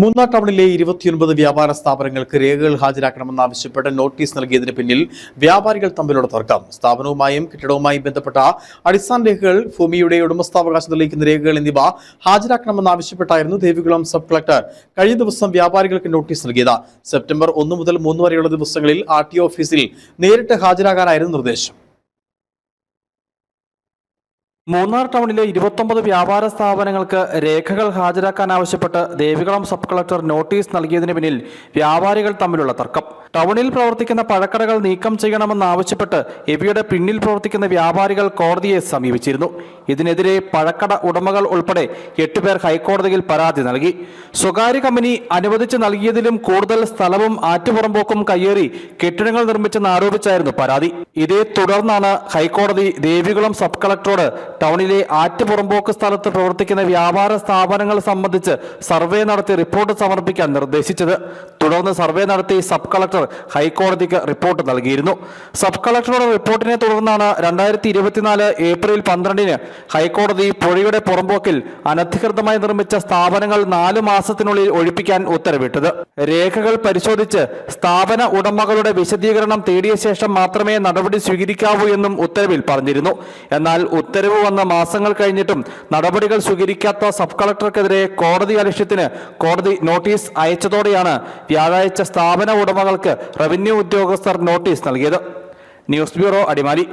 മൂന്നാർ ടൗണിലെ ഇരുപത്തിയൊൻപത് വ്യാപാര സ്ഥാപനങ്ങൾക്ക് രേഖകൾ ഹാജരാക്കണമെന്നാവശ്യപ്പെട്ട് നോട്ടീസ് നൽകിയതിന് പിന്നിൽ വ്യാപാരികൾ തമ്മിലുള്ള തർക്കം. സ്ഥാപനവുമായും കെട്ടിടവുമായും ബന്ധപ്പെട്ട അടിസ്ഥാന രേഖകൾ ഭൂമിയുടെ ഉടമസ്ഥാവകാശം തെളിയിക്കുന്ന രേഖകൾ എന്നിവ ഹാജരാക്കണമെന്നാവശ്യപ്പെട്ടായിരുന്നു ദേവികുളം സബ് കളക്ടർ. കഴിഞ്ഞ ദിവസം വ്യാപാരികൾക്ക് നോട്ടീസ് നൽകിയത്. സെപ്റ്റംബർ ഒന്ന് മുതൽ മൂന്ന് വരെയുള്ള ദിവസങ്ങളിൽ ആർ ഓഫീസിൽ നേരിട്ട് ഹാജരാകാനായിരുന്നു നിർദ്ദേശം. മൂന്നാർ ടൗണിലെ ഇരുപത്തൊമ്പത് വ്യാപാര സ്ഥാപനങ്ങൾക്ക് രേഖകൾ ഹാജരാക്കാൻ ആവശ്യപ്പെട്ട് ദേവികുളം സബ് കളക്ടർ നോട്ടീസ് നൽകിയതിന് പിന്നിൽ വ്യാപാരികൾ തമ്മിലുള്ള തർക്കം. ടൗണിൽ പ്രവർത്തിക്കുന്ന പഴക്കടകൾ നീക്കം ചെയ്യണമെന്നാവശ്യപ്പെട്ട് എബിയുടെ പിന്നിൽ പ്രവർത്തിക്കുന്ന വ്യാപാരികൾ കോടതിയെ സമീപിച്ചിരുന്നു. ഇതിനെതിരെ പഴക്കട ഉടമകൾ ഉൾപ്പെടെ എട്ടുപേർ ഹൈക്കോടതിയിൽ പരാതി നൽകി. സ്വകാര്യ കമ്പനി അനുവദിച്ച് നൽകിയതിലും കൂടുതൽ സ്ഥലവും ആറ്റുപുറമ്പോക്കും കയ്യേറി കെട്ടിടങ്ങൾ നിർമ്മിച്ചെന്ന് ആരോപിച്ചായിരുന്നു പരാതി. ഇതേ തുടർന്നാണ് ഹൈക്കോടതി ദേവികുളം സബ് കളക്ടറോട് ടൗണിലെ ആറ്റുപുറമ്പോക്ക് സ്ഥലത്ത് പ്രവർത്തിക്കുന്ന വ്യാപാര സ്ഥാപനങ്ങൾ സംബന്ധിച്ച് സർവേ നടത്തി റിപ്പോർട്ട് സമർപ്പിക്കാൻ നിർദ്ദേശിച്ചത്. തുടർന്ന് സർവേ നടത്തി സബ് ഹൈക്കോടതിക്ക് റിപ്പോർട്ട് നൽകിയിരുന്നു. സബ് കളക്ടറുടെ റിപ്പോർട്ടിനെ തുടർന്നാണ് രണ്ടായിരത്തി ഇരുപത്തിനാല് ഏപ്രിൽ പന്ത്രണ്ടിന് ഹൈക്കോടതി പുഴയുടെ പുറമ്പോക്കിൽ അനധികൃതമായി നിർമ്മിച്ച സ്ഥാപനങ്ങൾ നാല് മാസത്തിനുള്ളിൽ ഒഴിപ്പിക്കാൻ ഉത്തരവിട്ടത്. രേഖകൾ പരിശോധിച്ച് സ്ഥാപന ഉടമകളുടെ വിശദീകരണം തേടിയ ശേഷം മാത്രമേ നടപടി സ്വീകരിക്കാവൂ എന്നും ഉത്തരവിൽ പറഞ്ഞിരുന്നു. എന്നാൽ ഉത്തരവ് വന്ന മാസങ്ങൾ കഴിഞ്ഞിട്ടും നടപടികൾ സ്വീകരിക്കാത്ത സബ് കളക്ടർക്കെതിരെ കോടതി അലക്ഷ്യത്തിന് കോടതി നോട്ടീസ് അയച്ചതോടെയാണ് വ്യാഴാഴ്ച സ്ഥാപന ഉടമകൾക്ക് റവന്യൂ ഉദ്യോഗസ്ഥർ നോട്ടീസ് നൽകിയത്. News bureau Adimali.